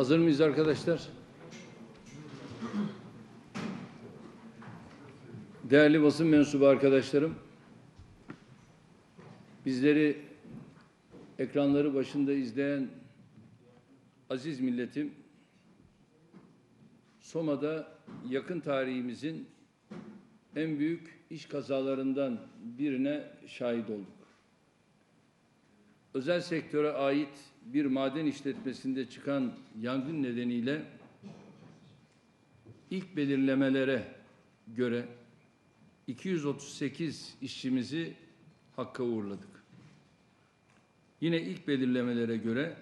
Hazır mıyız arkadaşlar? Değerli basın mensubu arkadaşlarım, bizleri ekranları başında izleyen aziz milletim, Soma'da yakın tarihimizin en büyük iş kazalarından birine şahit olduk. Özel sektöre ait bir maden işletmesinde çıkan yangın nedeniyle ilk belirlemelere göre 238 işçimizi hakka uğurladık. Yine ilk belirlemelere göre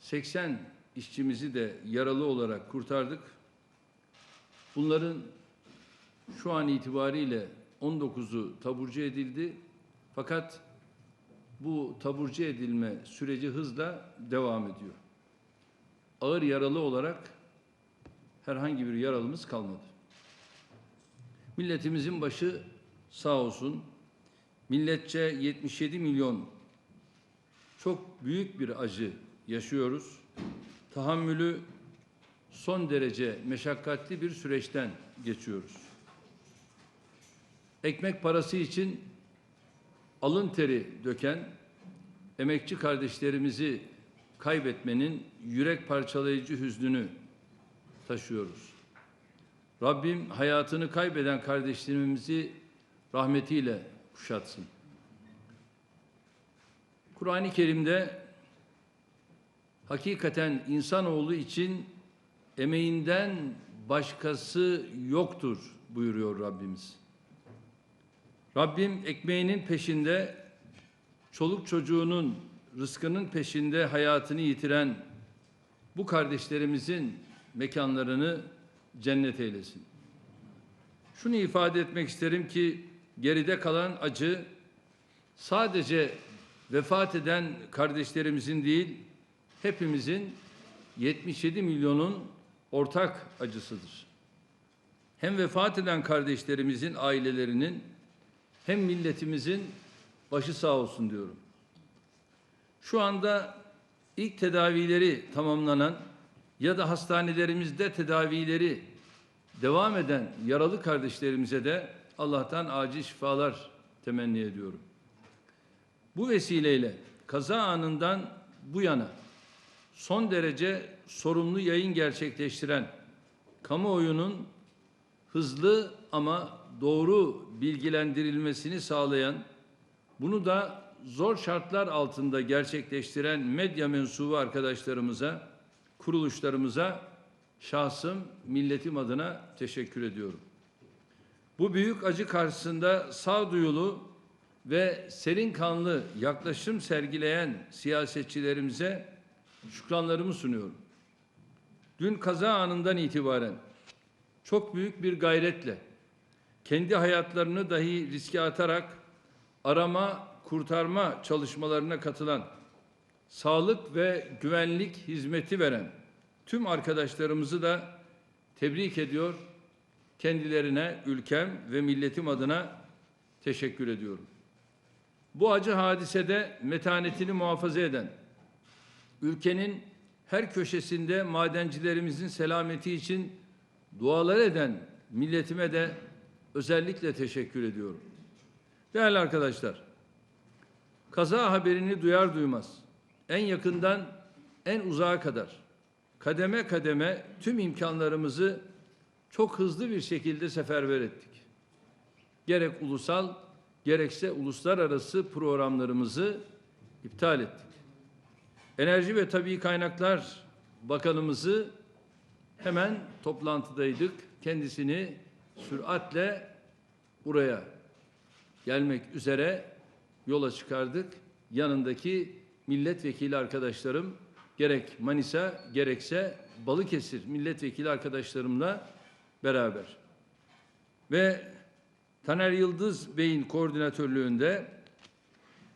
80 işçimizi de yaralı olarak kurtardık. Bunların şu an itibariyle 19'u taburcu edildi. Fakat bu taburcu edilme süreci hızla devam ediyor. Ağır yaralı olarak herhangi bir yaralımız kalmadı. Milletimizin başı sağ olsun. Milletçe 77 milyon çok büyük bir acı yaşıyoruz. Tahammülü son derece meşakkatli bir süreçten geçiyoruz. Ekmek parası için alın teri döken emekçi kardeşlerimizi kaybetmenin yürek parçalayıcı hüznünü taşıyoruz. Rabbim hayatını kaybeden kardeşlerimizi rahmetiyle kuşatsın. Kur'an-ı Kerim'de hakikaten insanoğlu için emeğinden başkası yoktur buyuruyor Rabbimiz. Rabbim ekmeğinin peşinde, çoluk çocuğunun rızkının peşinde hayatını yitiren bu kardeşlerimizin mekanlarını cennet eylesin. Şunu ifade etmek isterim ki geride kalan acı sadece vefat eden kardeşlerimizin değil, hepimizin 77 milyonun ortak acısıdır. Hem vefat eden kardeşlerimizin ailelerinin hem milletimizin başı sağ olsun diyorum. Şu anda ilk tedavileri tamamlanan ya da hastanelerimizde tedavileri devam eden yaralı kardeşlerimize de Allah'tan acil şifalar temenni ediyorum. Bu vesileyle kaza anından bu yana son derece sorumlu yayın gerçekleştiren kamuoyunun hızlı ama doğru bilgilendirilmesini sağlayan, bunu da zor şartlar altında gerçekleştiren medya mensubu arkadaşlarımıza, kuruluşlarımıza şahsım, milletim adına teşekkür ediyorum. Bu büyük acı karşısında sağduyulu ve serin kanlı yaklaşım sergileyen siyasetçilerimize şükranlarımı sunuyorum. Dün kaza anından itibaren çok büyük bir gayretle kendi hayatlarını dahi riske atarak arama, kurtarma çalışmalarına katılan, sağlık ve güvenlik hizmeti veren tüm arkadaşlarımızı da tebrik ediyor. Kendilerine ülkem ve milletim adına teşekkür ediyorum. Bu acı hadisede metanetini muhafaza eden, ülkenin her köşesinde madencilerimizin selameti için dualar eden milletime de özellikle teşekkür ediyorum. Değerli arkadaşlar, kaza haberini duyar duymaz en yakından en uzağa kadar kademe kademe tüm imkanlarımızı çok hızlı bir şekilde seferber ettik. Gerek ulusal gerekse uluslararası programlarımızı iptal ettik. Enerji ve Tabii Kaynaklar Bakanımızı hemen toplantıdaydık. Kendisini süratle buraya gelmek üzere yola çıkardık. Yanındaki milletvekili arkadaşlarım gerek Manisa gerekse Balıkesir milletvekili arkadaşlarımla beraber. Ve Taner Yıldız Bey'in koordinatörlüğünde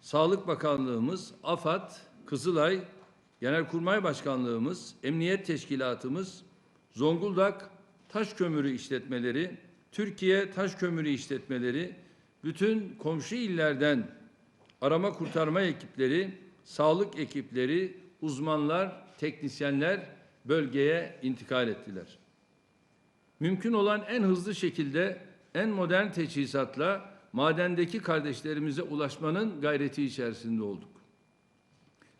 Sağlık Bakanlığımız, AFAD, Kızılay, Genelkurmay Başkanlığımız, Emniyet Teşkilatımız, Zonguldak Taş Kömürü İşletmeleri, Türkiye Taş Kömürü İşletmeleri, bütün komşu illerden arama kurtarma ekipleri, sağlık ekipleri, uzmanlar, teknisyenler bölgeye intikal ettiler. Mümkün olan en hızlı şekilde en modern teçhizatla madendeki kardeşlerimize ulaşmanın gayreti içerisinde olduk.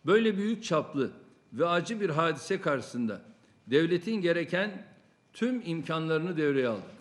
Böyle büyük çaplı ve acı bir hadise karşısında devletin gereken tüm imkanlarını devreye aldı.